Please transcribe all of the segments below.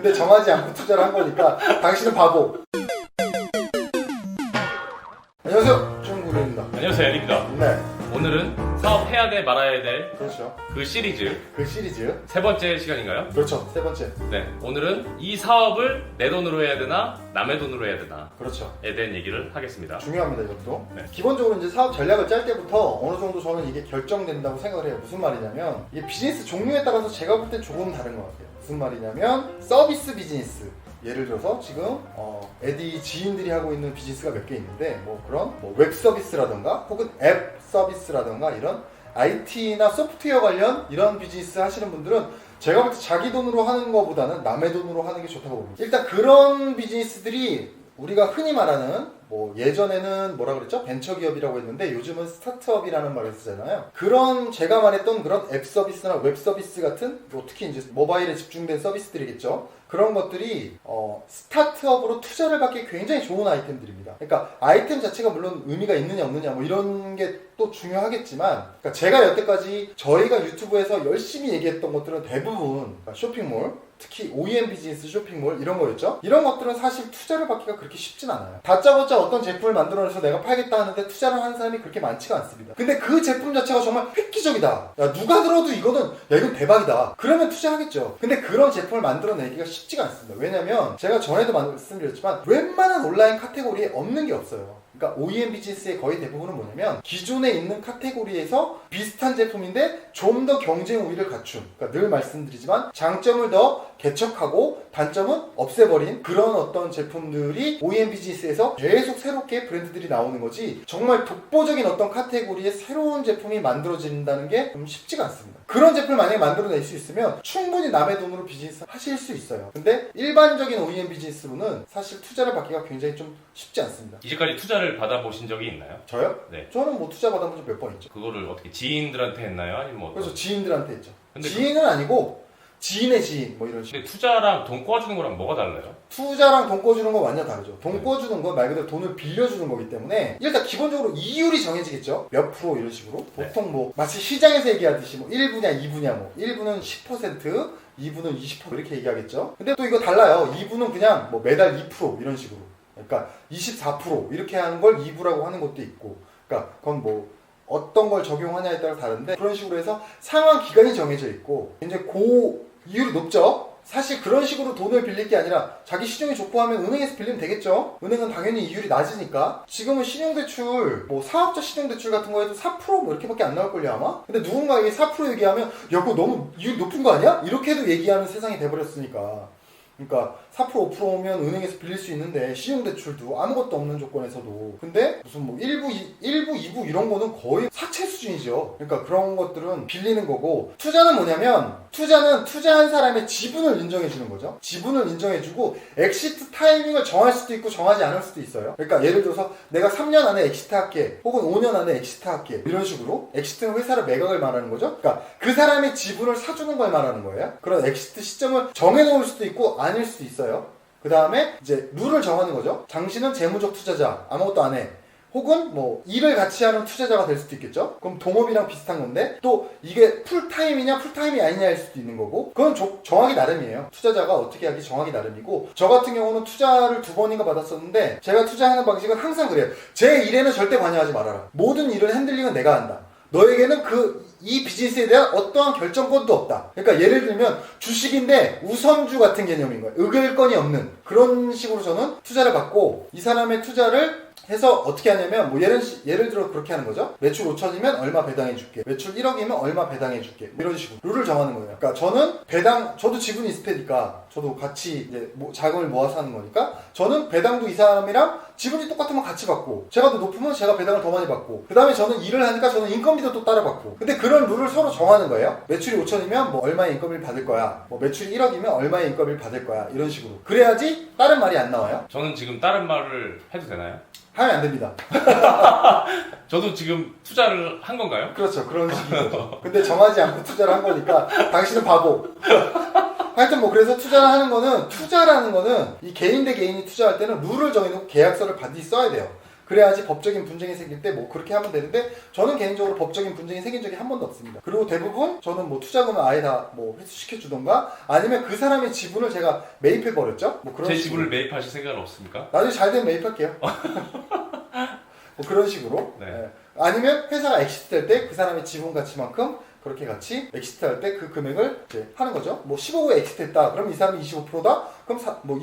근데 정하지 않고 투자를 한 거니까 당신은 바보. 안녕하세요. 중국입니다. 안녕하세요 에릭입니다 사업해야 돼 말아야 될그 그렇죠. 시리즈 그 시리즈. 세 번째 시간인가요? 그렇죠. 세 번째. 네 오늘은 이 사업을 내 돈으로 해야 되나 남의 돈으로 해야 되나에 그렇죠. 대한 얘기를 하겠습니다 중요합니다, 이것도. 네. 기본적으로 이제 사업 전략을 짤 때부터 어느 정도 저는 이게 결정된다고 생각을 해요. 무슨 말이냐면, 이게 비즈니스 종류에 따라서 제가 볼 때 조금 다른 것 같아요. 무슨 말이냐면, 서비스 비즈니스. 예를 들어서 지금 어, 에디 지인들이 하고 있는 비즈니스가 몇 개 있는데 뭐 그런 뭐 웹 서비스라던가 혹은 앱 서비스라던가 이런 IT나 소프트웨어 관련 이런 비즈니스 하시는 분들은 제가 볼 때 자기 돈으로 하는 것보다는 남의 돈으로 하는 게 좋다고 봅니다. 일단 그런 비즈니스들이 우리가 흔히 말하는 뭐 예전에는 뭐라 그랬죠? 벤처기업이라고 했는데 요즘은 스타트업이라는 말을 쓰잖아요. 그런 제가 말했던 그런 앱 서비스나 웹 서비스 같은 뭐 특히 이제 모바일에 집중된 서비스들이겠죠. 그런 것들이 어, 스타트업으로 투자를 받기 굉장히 좋은 아이템들입니다. 그러니까 아이템 자체가 물론 의미가 있느냐 없느냐 뭐 이런 게 또 중요하겠지만 그러니까 제가 여태까지 저희가 유튜브에서 열심히 얘기했던 것들은 대부분 그러니까 쇼핑몰 특히 OEM 비즈니스 쇼핑몰 이런 거였죠. 이런 것들은 사실 투자를 받기가 그렇게 쉽진 않아요. 다짜고짜 어떤 제품을 만들어내서 내가 팔겠다 하는데 투자를 하는 사람이 그렇게 많지가 않습니다. 근데 그 제품 자체가 정말 획기적이다. 야 누가 들어도 이거는 야 이건 대박이다. 그러면 투자하겠죠. 근데 그런 제품을 만들어내기가 쉽지가 않습니다. 왜냐면 제가 전에도 말씀드렸지만 웬만한 온라인 카테고리에 없는 게 없어요. 그러니까 OEM 비즈니스의 거의 대부분은 뭐냐면 기존에 있는 카테고리에서 비슷한 제품인데 좀 더 경쟁 우위를 갖춘 그러니까 늘 말씀드리지만 장점을 더 개척하고 단점은 없애버린 그런 어떤 제품들이 OEM 비즈니스에서 계속 새롭게 브랜드들이 나오는 거지 정말 독보적인 어떤 카테고리의 새로운 제품이 만들어진다는 게 좀 쉽지가 않습니다. 그런 제품을 만약에 만들어낼 수 있으면 충분히 남의 돈으로 비즈니스 하실 수 있어요. 근데 일반적인 OEM 비즈니스로는 사실 투자를 받기가 굉장히 좀 쉽지 않습니다. 이제까지 투자를 받아보신 적이 있나요? 저요? 네 저는 뭐 투자 받아본 적 몇 번 있죠. 그거를 어떻게 지인들한테 했나요? 아니면 뭐 그래서 지인들한테 했죠. 근데 지인은 아니고 지인의 지인 뭐 이런 식으로. 근데 투자랑 돈 꿔주는 거랑 뭐가 달라요? 투자랑 돈 꿔주는 건 완전 다르죠. 돈 꿔주는 건 말 그대로 돈을 빌려주는 거기 때문에 일단 기본적으로 이율이 정해지겠죠. 몇 프로 이런 식으로. 보통 뭐 마치 시장에서 얘기하듯이 뭐 1분야, 2분야 뭐 1분은 10%, 2분은 20% 이렇게 얘기하겠죠. 근데 또 이거 달라요. 2분은 그냥 뭐 매달 2% 이런 식으로. 그러니까 24% 이렇게 하는 걸 2부라고 하는 것도 있고. 그러니까 그건 뭐 어떤 걸 적용하냐에 따라 다른데 그런 식으로 해서 상환 기간이 정해져 있고 이제 고 이율이 높죠. 사실 그런 식으로 돈을 빌릴 게 아니라 자기 신용이 좋고 하면 은행에서 빌리면 되겠죠. 은행은 당연히 이율이 낮으니까. 지금은 신용대출, 뭐 사업자 신용대출 같은 거에도 4%뭐 이렇게밖에 안 나올걸요 아마. 근데 누군가에게 4% 얘기하면 야 그거 너무 이율 높은 거 아니야? 이렇게도 얘기하는 세상이 돼버렸으니까. 그러니까 4% 5%면 은행에서 빌릴 수 있는데 신용대출도 아무것도 없는 조건에서도 근데 무슨 뭐 1부, 1부, 2부 이런 거는 거의 사채 수준이죠. 그러니까 그런 것들은 빌리는 거고 투자는 뭐냐면 투자는 투자한 사람의 지분을 인정해 주는 거죠. 지분을 인정해 주고 엑시트 타이밍을 정할 수도 있고 정하지 않을 수도 있어요. 그러니까 예를 들어서 내가 3년 안에 엑시트 할게 혹은 5년 안에 엑시트 할게 이런 식으로 엑시트는 회사를 매각을 말하는 거죠. 그러니까 그 사람의 지분을 사주는 걸 말하는 거예요. 그런 엑시트 시점을 정해 놓을 수도 있고 아닐 수도 있어요. 그 다음에 이제 룰을 정하는 거죠. 당신은 재무적 투자자 아무것도 안 해. 혹은 뭐 일을 같이 하는 투자자가 될 수도 있겠죠. 그럼 동업이랑 비슷한 건데 또 이게 풀타임이냐 풀타임이 아니냐일 수도 있는 거고 그건 조- 정하기 나름이에요. 투자자가 어떻게 하기 정하기 나름이고 저 같은 경우는 투자를 두 번인가 받았었는데 제가 투자하는 방식은 항상 그래요. 제 일에는 절대 관여하지 말아라. 모든 일을 핸들링은 내가 한다. 너에게는 그 이 비즈니스에 대한 어떠한 결정권도 없다. 그러니까 예를 들면 주식인데 우선주 같은 개념인 거예요. 의결권이 없는 그런 식으로 저는 투자를 받고 이 사람의 투자를 해서 어떻게 하냐면 뭐 예를 예를 들어 그렇게 하는 거죠. 매출 5천이면 얼마 배당해 줄게. 매출 1억이면 얼마 배당해 줄게. 뭐 이런 식으로 룰을 정하는 거예요. 그러니까 저는 배당 저도 지분이 있을 테니까 저도 같이 이제 뭐 자금을 모아서 하는 거니까 저는 배당도 이 사람이랑 지분이 똑같으면 같이 받고 제가 더 높으면 제가 배당을 더 많이 받고 그 다음에 저는 일을 하니까 저는 인건비도 또 따라 받고 근데 그런 룰을 서로 정하는 거예요 매출이 5천이면 뭐 얼마의 인건비를 받을 거야 뭐 매출이 1억이면 얼마의 인건비를 받을 거야 이런 식으로 그래야지 다른 말이 안 나와요 저는 지금 다른 말을 해도 되나요? 하면 안 됩니다. 저도 지금 투자를 한 건가요? 그렇죠. 그런 식인 거죠. 근데 정하지 않고 투자를 한 거니까 당신은 바보. 하여튼 뭐 그래서 투자를 하는 거는 투자라는 거는 이 개인 대 개인이 투자할 때는 룰을 정해놓고 계약서를 반드시 써야 돼요 그래야지 법적인 분쟁이 생길 때 뭐 그렇게 하면 되는데 저는 개인적으로 법적인 분쟁이 생긴 적이 한 번도 없습니다. 그리고 대부분 저는 뭐 투자금을 아예 다 뭐 회수시켜 주던가 아니면 그 사람의 지분을 제가 매입해 버렸죠. 뭐 그런 제 식으로. 지분을 매입하실 생각은 없습니까? 나중에 잘 되면 매입할게요. 뭐 그런 식으로. 네. 예. 아니면 회사가 엑시트 될때그 사람의 지분 가치만큼 그렇게 같이 엑시트 할 때 그 금액을 이제 하는 거죠. 뭐 15억 엑시트 했다. 그럼 이 사람이 25%다? 그럼 사- 뭐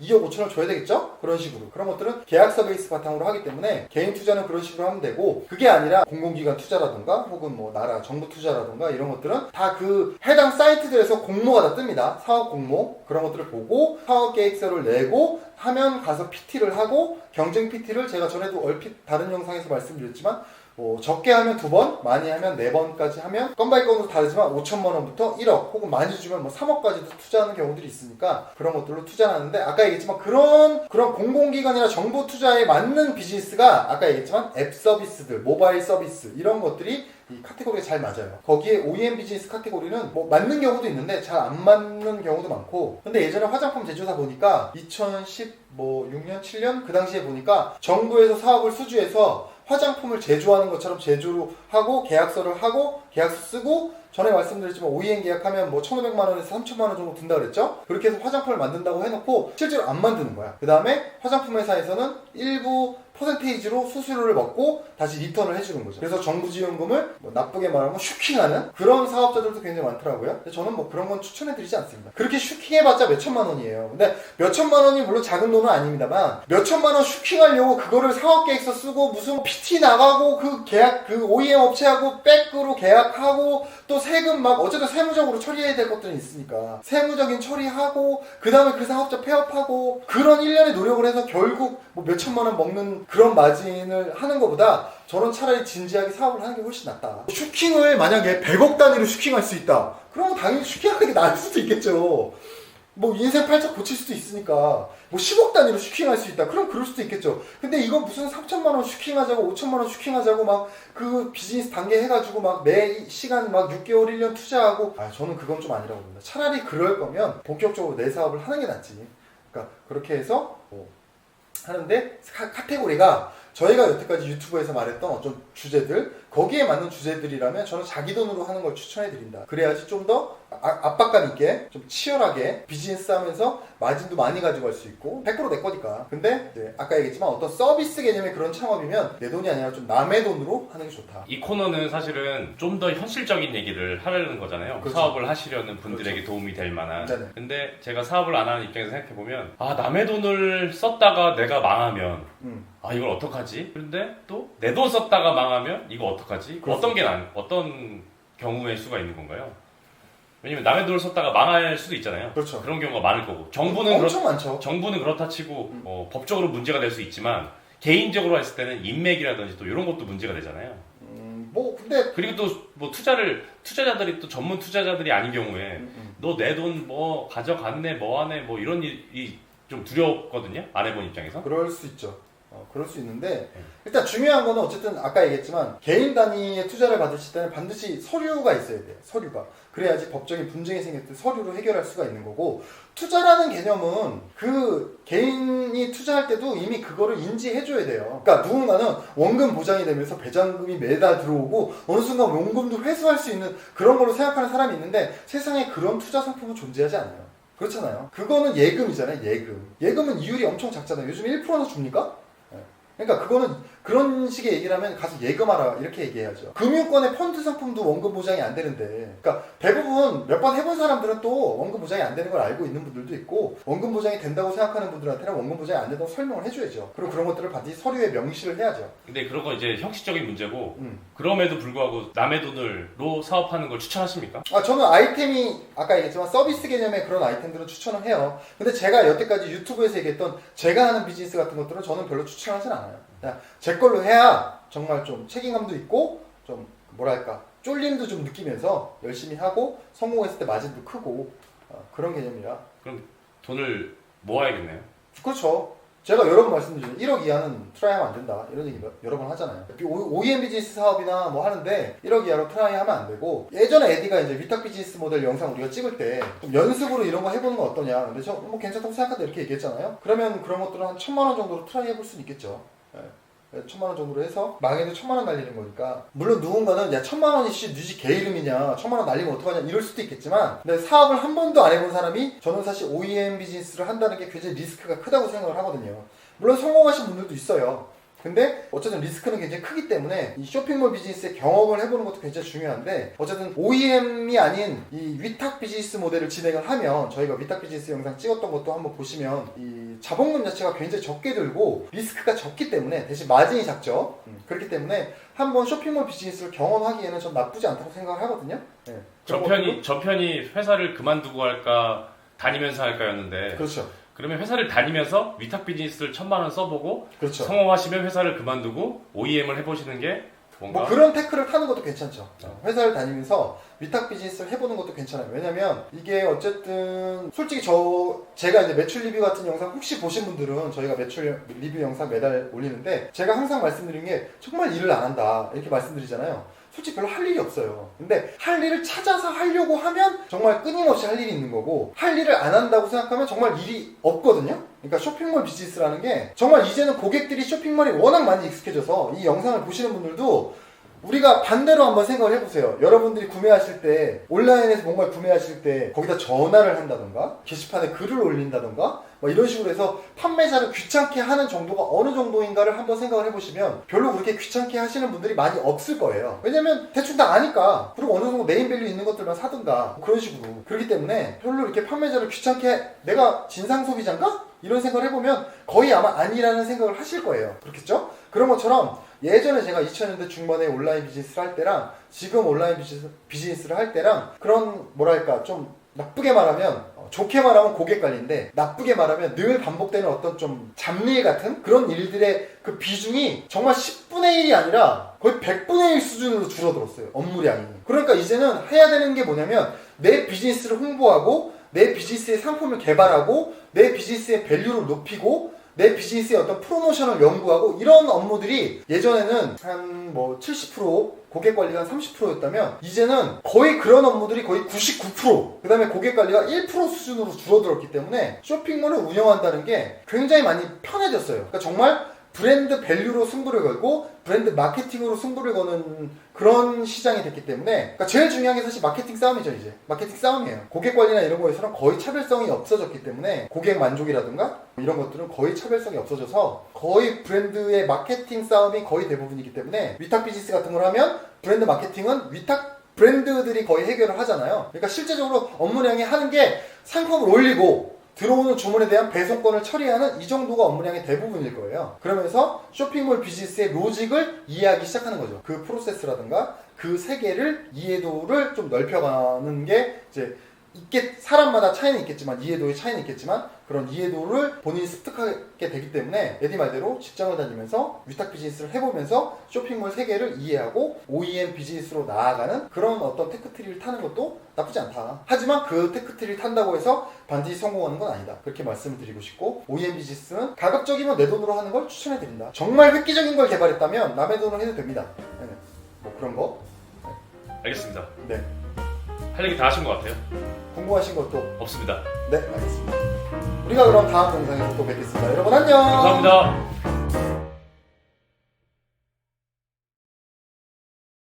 22억 5천을 줘야 되겠죠? 그런 식으로. 그런 것들은 계약서 베이스 바탕으로 하기 때문에 개인 투자는 그런 식으로 하면 되고 그게 아니라 공공기관 투자라든가 혹은 뭐 나라 정부 투자라든가 이런 것들은 다 그 해당 사이트들에서 공모가 다 뜹니다. 사업 공모 그런 것들을 보고 사업 계획서를 내고 하면 가서 PT를 하고 경쟁 PT를 제가 전에도 얼핏 다른 영상에서 말씀드렸지만 뭐 적게 하면 두 번, 많이 하면 네 번까지 하면 건바이 건으로 다르지만 5천만 원부터 1억 혹은 많이 주면 뭐 3억까지도 투자하는 경우들이 있으니까 그런 것들로 투자하는데 아까 얘기했지만 그런 그런 공공기관이나 정보 투자에 맞는 비즈니스가 아까 얘기했지만 앱 서비스들, 모바일 서비스 이런 것들이 이 카테고리가 잘 맞아요. 거기에 OEM 비즈니스 카테고리는 뭐 맞는 경우도 있는데 잘 안 맞는 경우도 많고. 근데 예전에 화장품 제조사 보니까 2010 뭐 6년 7년 그 당시에 보니까 정부에서 사업을 수주해서 화장품을 제조하는 것처럼 제조를 하고 계약서를 하고 계약서 쓰고 전에 말씀드렸지만 OEM 계약하면 뭐 1,500만 원에서 3천만 원 정도 든다 그랬죠? 그렇게 해서 화장품을 만든다고 해놓고 실제로 안 만드는 거야. 그 다음에 화장품 회사에서는 일부 퍼센테이지로 수수료를 먹고 다시 리턴을 해주는 거죠. 그래서 정부 지원금을 뭐 나쁘게 말하면 슈킹하는 그런 사업자들도 굉장히 많더라고요. 근데 저는 뭐 그런 건 추천해드리지 않습니다. 그렇게 슈킹해봤자 몇 천만 원이에요. 근데 몇 천만 원이 물론 작은 돈은 아닙니다만 몇 천만 원 슈킹하려고 그거를 사업계획서 쓰고 무슨 PT 나가고 그 계약 그 OEM 업체하고 백으로 계약하고 또 세금 막 어쨌든 세무적으로 처리해야 될 것들이 있으니까 세무적인 처리하고 그 다음에 그 사업자 폐업하고 그런 일련의 노력을 해서 결국 뭐 몇 천만 원 먹는 그런 마진을 하는 것보다 저는 차라리 진지하게 사업을 하는 게 훨씬 낫다. 슈킹을 만약에 100억 단위로 슈킹할 수 있다. 그러면 당연히 슈킹하는 게 나을 수도 있겠죠. 뭐 인생 팔자 고칠 수도 있으니까 뭐 10억 단위로 슈킹할 수 있다. 그럼 그럴 수도 있겠죠. 근데 이건 무슨 3천만 원 슈킹하자고 5천만 원 슈킹하자고 막 그 비즈니스 단계 해가지고 막 매 시간 막 6개월 1년 투자하고 아 저는 그건 좀 아니라고 봅니다. 차라리 그럴 거면 본격적으로 내 사업을 하는 게 낫지. 그러니까 그렇게 해서 뭐 하는데 카, 카테고리가 저희가 여태까지 유튜브에서 말했던 어떤 주제들 거기에 맞는 주제들이라면 저는 자기 돈으로 하는 걸 추천해 드린다. 그래야지 좀 더 압박감 있게 좀 치열하게 비즈니스 하면서 마진도 많이 가지고 갈수 있고 100%내 거니까. 근데 이제 아까 얘기했지만 어떤 서비스 개념의 그런 창업이면 내 돈이 아니라 좀 남의 돈으로 하는 게 좋다. 이 코너는 사실은 좀 더 현실적인 얘기를 하려는 거잖아요. 그렇죠. 사업을 하시려는 분들에게 도움이 될 만한. 네네. 근데 제가 사업을 안 하는 입장에서 생각해 보면 아 남의 돈을 썼다가 내가 망하면 음. 아 이걸 어떡하지? 그런데 또 내 돈 썼다가 망하면 이거 어떡하지? 그렇습니다. 어떤 게 난, 어떤 경우의 수가 있는 건가요? 왜냐면 남의 돈을 썼다가 망할 수도 있잖아요. 그렇죠. 그런 경우가 많을 거고 정부는 그렇, 엄청 많죠. 정부는 그렇다 치고 음. 어, 법적으로 문제가 될 수 있지만 개인적으로 했을 때는 인맥이라든지 또 이런 것도 문제가 되잖아요. 음, 뭐 근데 그리고 또 뭐 투자를 투자자들이 또 전문 투자자들이 아닌 경우에 음, 음. 너내 돈 뭐 가져갔네 뭐 하네 뭐 이런 일이 좀 두렵거든요 안 해본 입장에서 그럴 수 있죠. 어, 그럴 수 있는데 네. 일단 중요한 거는 어쨌든 아까 얘기했지만 개인 단위의 투자를 받으실 때는 반드시 서류가 있어야 돼요. 서류가 그래야지 법적인 분쟁이 생길 때 서류로 해결할 수가 있는 거고 투자라는 개념은 그 개인이 투자할 때도 이미 그거를 인지해 줘야 돼요. 그러니까 누군가는 원금 보장이 되면서 배당금이 매달 들어오고 어느 순간 원금도 회수할 수 있는 그런 걸로 생각하는 사람이 있는데 세상에 그런 투자 상품은 존재하지 않아요. 그렇잖아요. 그거는 예금이잖아요. 예금. 예금은 이율이 엄청 작잖아요. 요즘 1%나 줍니까? 예. 그러니까 그거는 그런 식의 얘기를 하면 가서 예금하라 이렇게 얘기해야죠. 금융권의 펀드 상품도 원금 보장이 안 되는데, 그러니까 대부분 몇 번 해본 사람들은 또 원금 보장이 안 되는 걸 알고 있는 분들도 있고 원금 보장이 된다고 생각하는 분들한테는 원금 보장이 안 된다고 설명을 해줘야죠. 그리고 그런 것들을 반드시 서류에 명시를 해야죠. 근데 그런 거 이제 형식적인 문제고 음. 그럼에도 불구하고 남의 돈을로 사업하는 걸 추천하십니까? 아, 저는 아이템이 아까 얘기했지만 서비스 개념의 그런 아이템들은 추천을 해요. 근데 제가 여태까지 유튜브에서 얘기했던 제가 하는 비즈니스 같은 것들은 저는 별로 추천하진 않아요. 제 걸로 해야 정말 좀 책임감도 있고 좀 뭐랄까 쫄림도 좀 느끼면서 열심히 하고 성공했을 때 마진도 크고 어, 그런 개념이라 돈을 모아야겠네요 그렇죠. 제가 여러 번 말씀드리죠. 1억 이하는 트라이하면 안 된다. 이런 얘기 몇- 여러 번 하잖아요. OEM 비즈니스 사업이나 뭐 하는데 1억 이하로 트라이 하면 안 되고 예전에 에디가 이제 위탁 비즈니스 모델 영상 우리가 찍을 때좀 연습으로 이런 거 해보는 건 어떠냐. 근데 저 뭐 괜찮다고 생각한다 이렇게 얘기했잖아요. 그러면 그런 것들은 한 천만 원 정도로 트라이 해볼 수는 있겠죠. 예. 천만 원 정도로 해서 망해도 천만 원 날리는 거니까. 물론 누군가는 야 천만 원이 씨 뉴지 개 이름이냐 천만 원 날리면 어떡하냐 이럴 수도 있겠지만 근데 사업을 한 번도 안 해본 사람이 저는 사실 OEM 비즈니스를 한다는 게 굉장히 리스크가 크다고 생각을 하거든요. 물론 성공하신 분들도 있어요 근데 어쨌든 리스크는 굉장히 크기 때문에 이 쇼핑몰 비즈니스의 경험을 해보는 것도 굉장히 중요한데 어쨌든 OEM이 아닌 이 위탁 비즈니스 모델을 진행을 하면 저희가 위탁 비즈니스 영상 찍었던 것도 한번 보시면 이 자본금 자체가 굉장히 적게 들고 리스크가 적기 때문에 대신 마진이 작죠. 음, 그렇기 때문에 한번 쇼핑몰 비즈니스를 경험하기에는 전 나쁘지 않다고 생각을 하거든요. 네. 저 편이 저 편이 회사를 그만두고 할까 다니면서 할까였는데 그렇죠 그러면 회사를 다니면서 위탁 비즈니스를 천만 원 써보고 그렇죠 성공하시면 회사를 그만두고 OEM을 해보시는 게 뭔가 뭐 그런 태클을 타는 것도 괜찮죠. 회사를 다니면서 위탁 비즈니스를 해보는 것도 괜찮아요. 왜냐면 이게 어쨌든 솔직히 저 제가 이제 매출 리뷰 같은 영상 혹시 보신 분들은 저희가 매출 리뷰 영상 매달 올리는데 제가 항상 말씀드린 게 정말 일을 안 한다 이렇게 말씀드리잖아요. 솔직히 별로 할 일이 없어요. 근데 할 일을 찾아서 하려고 하면 정말 끊임없이 할 일이 있는 거고 할 일을 안 한다고 생각하면 정말 일이 없거든요. 그러니까 쇼핑몰 비즈니스라는 게 정말 이제는 고객들이 쇼핑몰이 워낙 많이 익숙해져서 이 영상을 보시는 분들도 우리가 반대로 한번 생각을 해보세요. 여러분들이 구매하실 때 온라인에서 뭔가를 구매하실 때 거기다 전화를 한다던가 게시판에 글을 올린다던가 뭐 이런 식으로 해서 판매자를 귀찮게 하는 정도가 어느 정도인가를 한번 생각을 해보시면 별로 그렇게 귀찮게 하시는 분들이 많이 없을 거예요. 왜냐면 대충 다 아니까 그리고 어느 정도 네임밸류 있는 것들만 사든가 뭐 그런 식으로 그렇기 때문에 별로 이렇게 판매자를 귀찮게 내가 진상 소비자인가? 이런 생각을 해보면 거의 아마 아니라는 생각을 하실 거예요. 그렇겠죠? 그런 것처럼 예전에 제가 2000년대 중반에 온라인 비즈니스를 할 때랑 지금 온라인 비즈니스, 비즈니스를 할 때랑 그런 뭐랄까 좀 나쁘게 말하면 어, 좋게 말하면 고객 관리인데 나쁘게 말하면 늘 반복되는 어떤 좀 잡일 같은 그런 일들의 그 비중이 정말 10분의 1이 아니라 거의 100분의 1 수준으로 줄어들었어요 업무량이. 그러니까 이제는 해야 되는 게 뭐냐면 내 비즈니스를 홍보하고 내 비즈니스의 상품을 개발하고 내 비즈니스의 밸류를 높이고 내 비즈니스의 어떤 프로모션을 연구하고 이런 업무들이 예전에는 한 뭐 70% 고객 관리가 한 30%였다면 이제는 거의 그런 업무들이 거의 99% 그다음에 고객 관리가 1% 수준으로 줄어들었기 때문에 쇼핑몰을 운영한다는 게 굉장히 많이 편해졌어요. 그러니까 정말 브랜드 밸류로 승부를 걸고 브랜드 마케팅으로 승부를 거는 그런 시장이 됐기 때문에 그러니까 제일 중요한 게 사실 마케팅 싸움이죠 이제. 마케팅 싸움이에요. 고객 관리나 이런 거에서는 거의 차별성이 없어졌기 때문에 고객 만족이라든가 뭐 이런 것들은 거의 차별성이 없어져서 거의 브랜드의 마케팅 싸움이 거의 대부분이기 때문에 위탁 비즈니스 같은 걸 하면 브랜드 마케팅은 위탁 브랜드들이 거의 해결을 하잖아요. 그러니까 실제적으로 업무량이 하는 게 상품을 올리고 들어오는 주문에 대한 배송권을 처리하는 이 정도가 업무량의 대부분일 거예요. 그러면서 쇼핑몰 비즈니스의 로직을 이해하기 시작하는 거죠. 그 프로세스라든가 그 세계를 이해도를 좀 넓혀가는 게 이제 있겠 사람마다 차이는 있겠지만 이해도의 차이는 있겠지만 그런 이해도를 본인이 습득하게 되기 때문에 에디 말대로 직장을 다니면서 위탁 비즈니스를 해보면서 쇼핑몰 세계를 이해하고 OEM 비즈니스로 나아가는 그런 어떤 테크트리를 타는 것도 나쁘지 않다. 하지만 그 테크트리를 탄다고 해서 반드시 성공하는 건 아니다. 그렇게 말씀을 드리고 싶고 OEM 비즈니스는 가급적이면 내 돈으로 하는 걸 추천해 드립니다. 정말 획기적인 걸 개발했다면 남의 돈으로 해도 됩니다. 네. 뭐 그런 거. 알겠습니다. 네. 할 얘기 다 하신 것 같아요. 궁금하신 것도 없습니다. 네 알겠습니다. 우리가 그럼 다음 영상에서 또 뵙겠습니다. 여러분 안녕. 감사합니다.